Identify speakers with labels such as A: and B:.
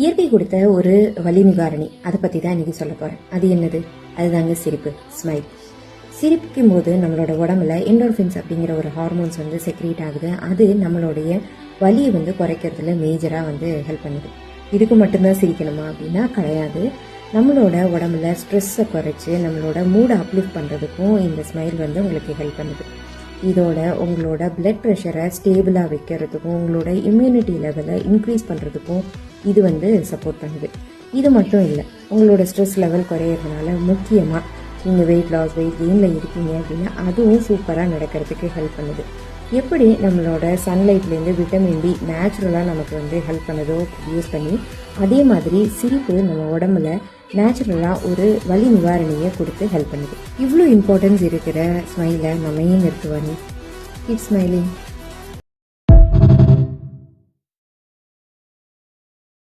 A: இயற்கை கொடுத்த ஒரு வலி நிவாரணி அதை பற்றி தான் இன்னைக்கு சொல்ல போகிறேன் அது என்னது? அதுதாங்க சிரிப்பு ஸ்மைல் சிரிக்கும் போது நம்மளோட உடம்புல என்டோர்ஃபின்ஸ் அப்படிங்கிற ஒரு ஹார்மோன்ஸ் வந்து செக்ரேட் ஆகுது. அது நம்மளுடைய வலியை வந்து குறைக்கிறதுல மேஜராக வந்து ஹெல்ப் பண்ணுது. இதுக்கு மட்டும்தான் சிரிக்கணுமா அப்படின்னா கிடையாது. நம்மளோட உடம்புல ஸ்ட்ரெஸ்ஸை குறைச்சி நம்மளோட மூடை அப்லிஃப்ட் பண்ணுறதுக்கும் இந்த ஸ்மைல் வந்து உங்களுக்கு ஹெல்ப் பண்ணுது. இதோட உங்களோட பிளட் ப்ரெஷரை ஸ்டேபிளாக வைக்கிறதுக்கும் உங்களோட இம்யூனிட்டி லெவலை இன்க்ரீஸ் பண்ணுறதுக்கும் இது வந்து சப்போர்ட் பண்ணுது. இது மட்டும் இல்லை உங்களோட ஸ்ட்ரெஸ் லெவல் குறையிறதுனால முக்கியமாக நீங்கள் வெயிட் லாஸ் வெயிட் கெயினில் இருக்கீங்க அப்படின்னா அதுவும் சூப்பராக நடக்கிறதுக்கு ஹெல்ப் பண்ணுது. எப்படி நம்மளோட சன்லைட்லேருந்து விட்டமின் டி நேச்சுரலாக நமக்கு வந்து ஹெல்ப் பண்ணுதோ யூஸ் பண்ணி அதே மாதிரி சிரிப்பு நம்ம உடம்புல நேச்சுரலாக ஒரு வலி நிவாரணியை கொடுத்து ஹெல்ப் பண்ணுது. இவ்வளோ இம்பார்ட்டன்ஸ் இருக்கிற ஸ்மைலை நம்ம ஏன் நிறுத்துவாங்க இட்ஸ் ஸ்மைலிங்